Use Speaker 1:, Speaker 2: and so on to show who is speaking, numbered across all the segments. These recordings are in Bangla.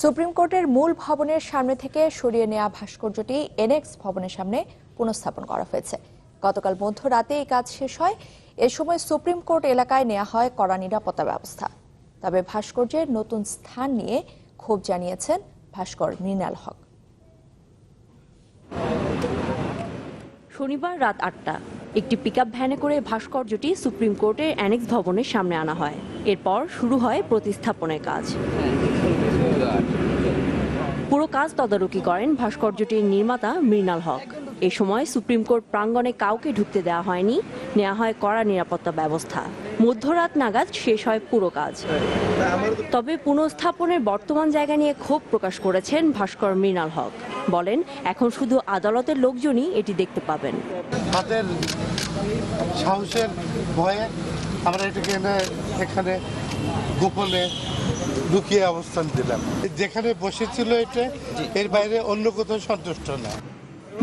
Speaker 1: সুপ্রিম কোর্টের মূল ভবনের সামনে থেকে সরিয়ে নেওয়া ভাস্কর্যটি এনএক্স ভবনের সামনে পুনঃস্থাপন করা হয়েছে। গতকাল মধ্যরাতে এই কাজ শেষ হয়। এ সময় সুপ্রিম কোর্ট এলাকায় নেওয়া হয় কড়া নিরাপত্তা ব্যবস্থা। তবে ভাস্কর্যের নতুন স্থান নিয়ে ক্ষোভ জানিয়েছেন ভাস্কর মৃণাল হক।
Speaker 2: শনিবার রাত আটটা, একটি পিকআপ ভ্যানে করে ভাস্কর্যটি সুপ্রিম কোর্টের অ্যানেক্স ভবনের সামনে আনা হয়। এরপর শুরু হয় প্রতিস্থাপনের কাজ। পুরো কাজ তদারকি করেন ভাস্কর্যটির নির্মাতা মৃণাল হক। এ সময় সুপ্রিম কোর্ট প্রাঙ্গণে কাউকে ঢুকতে দেওয়া হয়নি নেওয়া হয় কড়া নিরাপত্তা ব্যবস্থা। মধ্যরাত নাগাদ শেষ হয় পুরো কাজ। তবে পুনঃস্থাপনের বর্তমান জায়গা নিয়ে ক্ষোভ প্রকাশ করেছেন ভাস্কর মৃণাল হক। বলেন, এখন শুধু আদালতের লোকজনই এটি দেখতে পাবেন।
Speaker 3: তাদের সাহসের ভয়ে আমরা এটাকে এখানে গোপনে লুকিয়ে অবস্থান দিলাম। যেখানে বসেছিল এটা এর বাইরে অন্য কোথাও সন্তুষ্ট না।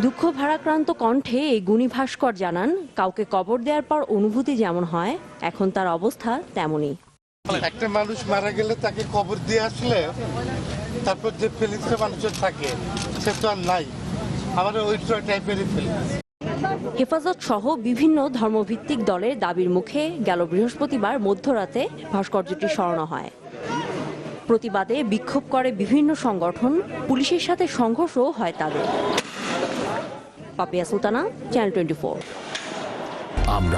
Speaker 2: দুঃখ ভারাক্রান্ত কণ্ঠে এই গুণী ভাস্কর জানান কাউকে কবর দেওয়ার পর অনুভূতি যেমন হয় এখন তার অবস্থা তেমনই।
Speaker 3: একটা মানুষ মারা গেলে তাকে কবর দিয়ে আসলে তারপর যে ফিলিংসটা মানুষের থাকে সে তো আর নাই। আমার ওই টাইপেরই ফিলিংস
Speaker 2: হেফাজত সহ বিভিন্ন ধর্মভিত্তিক দলের দাবির মুখে গেল বৃহস্পতিবার মধ্যরাতে ভাস্কর্যটি সরানো হয়। প্রতিবাদে বিক্ষোভ করে বিভিন্ন সংগঠন, পুলিশের সাথে সংঘর্ষও হয় তাদের। পাপিয়া সুলতানা চ্যানেল টোয়েন্টি
Speaker 4: আমরা